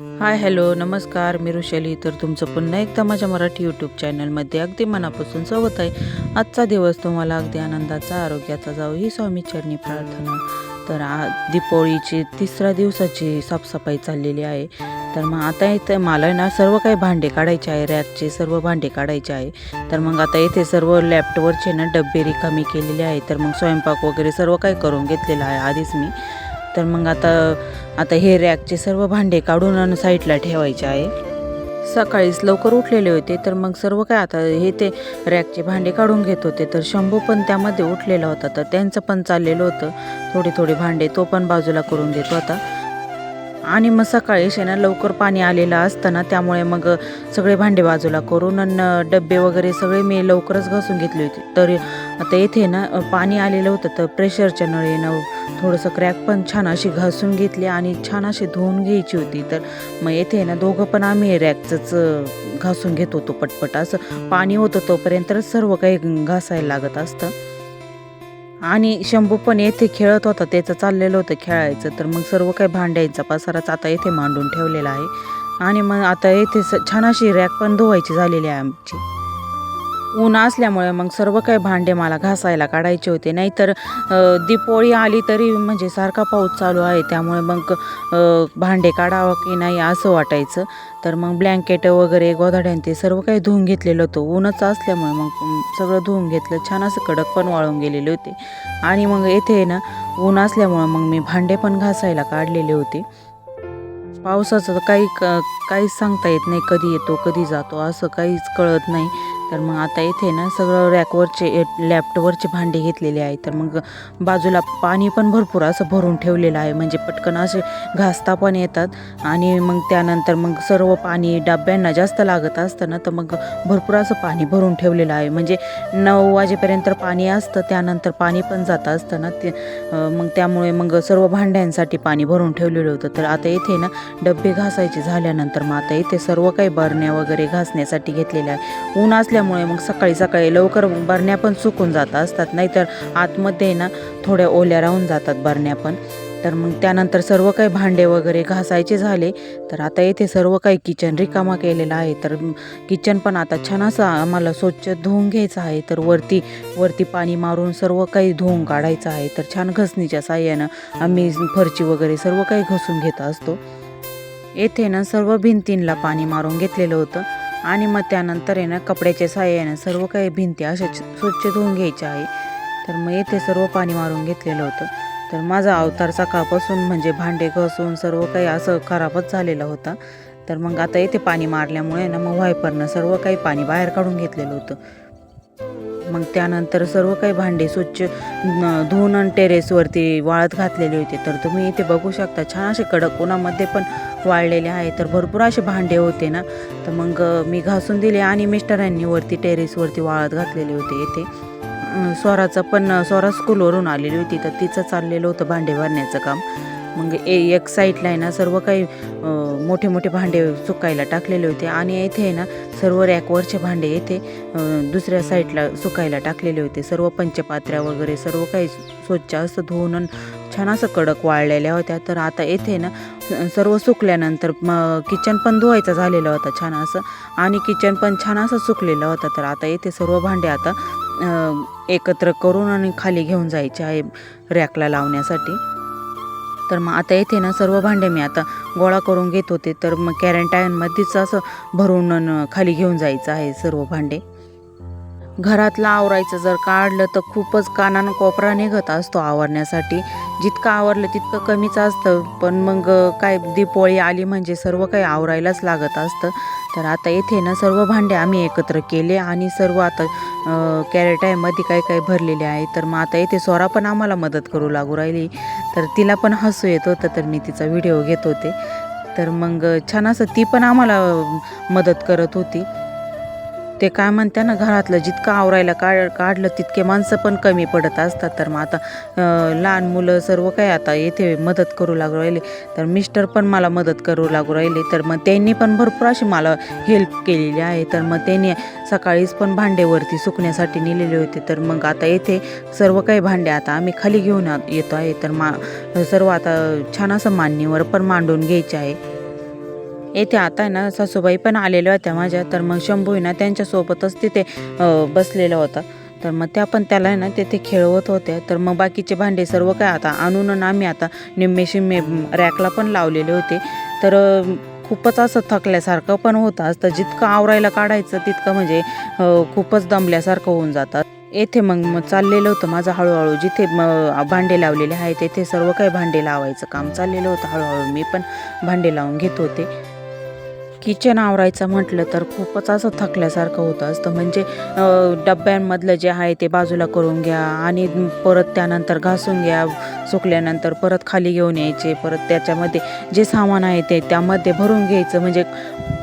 Hi hello नमस्कार मी रुशाली तर तुमचं पुन्हा एकदा माझ्या मराठी यूट्यूब चॅनलमध्ये अगदी मनापासून स्वागत आहे. आजचा दिवस तुम्हाला अगदी आनंदाचा आरोग्याचा जाऊ ही स्वामी चरणी प्रार्थना. तर आ दीपावळीची तिसऱ्या दिवसाची साफसफाई चाललेली आहे. तर मग आता इथं मला ना सर्व काही भांडे काढायचे आहे रॅकचे सर्व भांडे काढायचे आहे. तर मग आता इथे सर्व लॅपटॉपवरचे ना डब्बे रिकामी केलेले आहे तर मग स्वयंपाक वगैरे सर्व काही करून घेतलेलं आहे आधीच मी. तर मग आता आता हे रॅकचे सर्व भांडे काढून आणि साईडला ठेवायचे आहे. सकाळीच लवकर उठलेले होते तर मग सर्व काय आता हे ते रॅकचे भांडे काढून घेत होते. तर शंभू पण त्यामध्ये उठलेला होता तर त्यांचं पण चाललेलं होतं. थोडे थोडे भांडे तो पण बाजूला करून घेत होता. आणि मग सकाळी शेणा लवकर पाणी आलेलं असतं ना त्यामुळे मग सगळे भांडे बाजूला करून आणि डबे वगैरे सगळे मी लवकरच घासून घेतले होते. तर आता येथे ना पाणी आलेलं होतं तर प्रेशरच्या नळीनं थोडंसं क्रॅक पण छान अशी घासून घेतली आणि छान अशी धुवून घ्यायची होती. तर मग येथे ना दोघं पण आम्ही रॅकचंच घासून घेत होतो पटपट. असं पाणी होतं तोपर्यंत सर्व काही घासायला लागत असतं. आणि शंभू पण येथे खेळत होता त्याचं चाललेलं होतं खेळायचं. तर मग सर्व काही भांड्याचा पसाराच आता येथे मांडून ठेवलेला आहे. आणि मग आता येथे स छान अशी रॅक पण धुवायची झालेली आहे आमची. ऊन असल्यामुळे मग सर्व काही भांडे मला घासायला काढायचे होते. नाहीतर अ, आली तरी म्हणजे सारखा पाऊस चालू आहे. त्यामुळे मग भांडे काढावं की नाही असं वाटायचं. तर मग ब्लँकेट वगैरे गोधाड्यां ते सर्व काही धुवून घेतलेलं होतं. ऊनच असल्यामुळे मग सगळं धुवून घेतलं. छान असं कडक पण वाळून गेलेले होते. आणि मग येथे ना ऊन असल्यामुळे मग मी भांडे पण घासायला काढलेले होते. पावसाचं तर काही क काहीच सांगता येत नाही. कधी येतो कधी जातो असं काहीच कळत नाही. तर मग आता इथे ना सगळं रॅकवरचे लॅपटॉपवरचे भांडे घेतलेले आहे. तर मग बाजूला पाणी पण भरपूर असं भरून ठेवलेलं आहे. म्हणजे पटकन असे घासता पण येतात. आणि मग त्यानंतर मग सर्व पाणी डब्यांना जास्त लागत असतं ना तर मग भरपूर असं पाणी भरून ठेवलेलं आहे. म्हणजे नऊ वाजेपर्यंत पाणी असतं त्यानंतर पाणी पण जात असतं ना ते मग त्यामुळे मग सर्व भांड्यांसाठी पाणी भरून ठेवलेलं होतं. तर आता इथे ना डब्बे घासायचे झाल्यानंतर मग आता इथे सर्व काही बरण्या वगैरे घासण्यासाठी घेतलेल्या आहे. ऊन असल्यामुळे मग सकाळी सकाळी लवकर बरण्या पण सुकून जात असतात. नाहीतर आतमध्ये ना थोड्या ओल्या राहून जातात बरण्या पण. तर मग त्यानंतर सर्व काही भांडे वगैरे घासायचे झाले. तर आता येथे सर्व काही किचन रिकामा केलेला आहे. तर किचन पण आता छान असं आम्हाला स्वच्छ धुवून घ्यायचं आहे. तर वरती वरती पाणी मारून सर्व काही धुवून काढायचं आहे. तर छान घसणीच्या साह्यानं आम्ही फरची वगैरे सर्व काही घसून घेत असतो. येथे ना सर्व भिंतींना पाणी मारून घेतलेलं होतं. आणि मग त्यानंतर आहे ना कपड्याच्या साह्यानं सर्व काही भिंती अशा स्वच्छ धुवून घ्यायच्या आहे. तर मग येथे सर्व पाणी मारून घेतलेलं होतं. तर माझा अवतार सकाळपासून म्हणजे भांडे घसून सर्व काही असं खराबच झालेला होता. तर मग आता येथे पाणी मारल्यामुळे ना मग वायपरनं सर्व काही पाणी बाहेर काढून घेतलेलं होतं. मग त्यानंतर सर्व काही भांडे स्वच्छ न- धुवून आणि टेरेसवरती वाळत घातलेले होते. तर तुम्ही इथे बघू शकता छान असे कडक उन्हामध्ये पण वाळलेले आहे तर भरपूर असे भांडे होते ना. तर मग मी घासून दिले आणि मिस्टरांनी वरती टेरेसवरती वाळत घातलेले होते येथे स्वराचं पण स्वरा स्कूलवरून आलेली होती. तर तिचं चाललेलं होतं भांडे भरण्याचं काम. मग ए एक साईडला आहे ना सर्व काही मोठे मोठे भांडे सुकायला टाकलेले होते. आणि येथे आहे ना सर्व रॅकवरचे भांडे येथे दुसऱ्या साईडला सुकायला टाकलेले होते. सर्व पंचपात्र्या वगैरे सर्व काही स्वच्छ असं धुवून छान असं कडक वाळलेल्या होत्या. तर आता येथे ना सर्व सुकल्यानंतर मग किचन पण धुवायचा झालेला होता छान असं. आणि किचन पण छान असं सुकलेलं होतं. तर आता येथे सर्व भांडे आता एकत्र करून आणि खाली घेऊन जायचे आहे रॅकला लावण्यासाठी. तर मग आता येथे ना सर्व भांडे मी आता गोळा करून घेत होते. तर मग कॅरेंटायनमध्येच असं भरून खाली घेऊन जायचं आहे सर्व भांडे. घरातलं आवरायचं जर काढलं तर खूपच कानानं कोपरा निघत असतो आवरण्यासाठी. जितकं आवरलं तितकं कमीच असतं. पण मग काय दिपोळी आली म्हणजे सर्व काही आवरायलाच लागत असतं. तर आता येथे ना सर्व भांडे आम्ही एकत्र केले आणि सर्व आता कॅरेटायमध्ये काय काय भरलेले आहे. तर मग आता येथे स्वरा पण आम्हाला मदत करू लागू राहिली. तर तिला पण हसू येत होतं तर मी तिचा व्हिडिओ घेत होते. तर मग छान असं ती पण आम्हाला मदत करत होती. ते काय म्हणत्या ना घरातलं जितकं आवरायला काढ काढलं तितके माणसं पण कमी पडत असतात. तर मग आता लहान मुलं सर्व काय आता येथे मदत करू लागू राहिले. तर मिस्टर पण मला मदत करू लागू राहिले. तर मग त्यांनी पण भरपूर अशी मला हेल्प केलेली आहे. तर मग त्यांनी सकाळीच पण भांडेवरती सुकण्यासाठी नेलेले होते. तर मग आता येथे सर्व काही भांडे आता आम्ही खाली घेऊन आ- येतो आहे. तर मा सर्व आता छान असं मांडणीवर पण मांडून घ्यायचे आहे. येथे आता आहे ना सासूबाई पण आलेल्या होत्या माझ्या. तर मग शंभू आहे ना त्यांच्यासोबतच तिथे बसलेला होता. तर मग त्या पण त्याला आहे ना तिथे खेळवत होत्या. तर मग बाकीचे भांडे सर्व काय आता आणून ना आम्ही आता निम्मे शिम्मे रॅकला पण लावलेले होते. तर खूपच असं थकल्यासारखं पण होतं. असतं जितकं आवरायला काढायचं तितकं म्हणजे खूपच दमल्यासारखं होऊन जातात येथे मग मग चाललेलं होतं माझं हळूहळू. जिथे मग भांडे लावलेले आहेत तेथे सर्व काही भांडे लावायचं काम चाललेलं होतं हळूहळू. मी पण भांडे लावून घेत होते. किचन आवरायचं म्हटलं तर खूपच असं थकल्यासारखं होतं असतं. म्हणजे डब्यांमधलं जे आहे ते बाजूला करून घ्या आणि परत त्यानंतर घासून घ्या. सुकल्यानंतर परत खाली घेऊन यायचे परत त्याच्यामध्ये जे सामान आहे ते त्यामध्ये भरून घ्यायचं. म्हणजे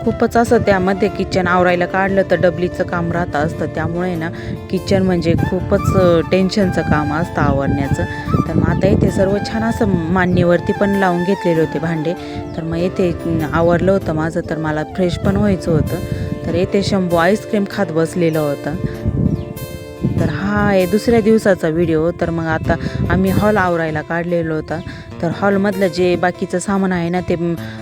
खूपच असं त्यामध्ये किचन आवरायला काढलं तर डबलीचं काम राहतं असतं. त्यामुळे ना किचन म्हणजे खूपच टेन्शनचं काम असतं आवरण्याचं. तर मग आता इथे सर्व छान असं मांडणीवरती पण लावून घेतलेले होते भांडे. तर मग येथे आवरलं होतं माझं तर मला फ्रेश पण व्हायचं होतं. तर येथे शंभू आईस्क्रीम खात बसलेलं होतं. हा आहे दुसऱ्या दिवसाचा व्हिडिओ तर मग आता आम्ही हॉल आवरायला काढलेलो होता. तर हॉलमधलं जे बाकीचं सामान आहे ना ते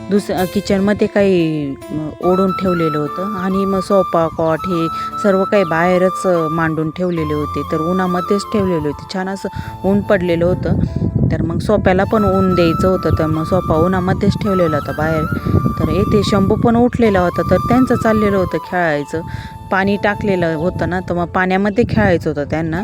दुस किचनमध्ये काही ओढून ठेवलेलं होतं. आणि मग सोफा कॉट हे सर्व काही बाहेरच मांडून ठेवलेले होते. तर उन्हामध्येच ठेवलेले होते. छान असं ऊन पडलेलं होतं. तर मग सोप्याला पण ऊन द्यायचं होतं. तर मग सोफा उन्हामध्येच ठेवलेला होता बाहेर. तर येथे शंभू पण उठलेला होता. तर त्यांचं चाललेलं होतं खेळायचं. पाणी टाकलेलं होतं ना तर मग पाण्यामध्ये खेळायचं होतं त्यांना.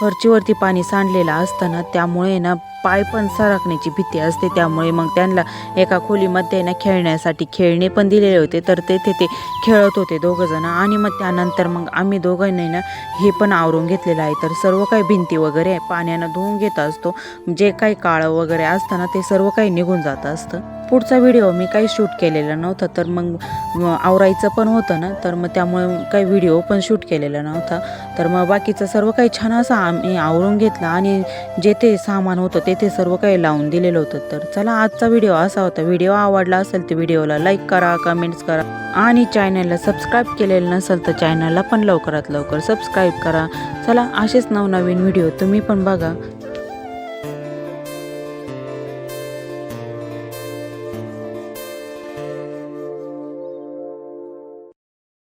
फरचीवरती पाणी सांडलेलं असतं ना त्यामुळे ना पाय पण सरकण्याची भीती असते. त्यामुळे मग त्यांना एका खोलीमध्ये ना खेळण्यासाठी खेळणे पण दिलेले होते. तर तेथे ते खेळत होते दोघंजणं आणि मग त्यानंतर मग आम्ही दोघांनी ना हे पण आवरून घेतलेलं आहे. तर सर्व काही भिंती वगैरे पाण्यानं धुवून घेत असतो. जे काही काळं वगैरे असतं ना ते सर्व काही निघून जात असतं. पुढचा व्हिडिओ मी काही शूट केलेला नव्हता तर मग आवरायचं पण होतं ना तर मग त्यामुळे काही व्हिडिओ पण शूट केलेला नव्हता. तर मग बाकीचं सर्व काही छान असं आम्ही आवरून घेतलं आणि जेथे सामान होतं तेथे सर्व काही लावून दिलेलं होतं. तर चला आजचा व्हिडिओ असा होता. व्हिडिओ आवडला असेल तर व्हिडिओला लाईक करा कमेंट्स करा आणि चॅनलला सबस्क्राईब केलेलं नसेल तर चॅनलला पण लवकरात लवकर सबस्क्राईब करा. चला असेच नवनवीन व्हिडिओ तुम्ही पण बघा.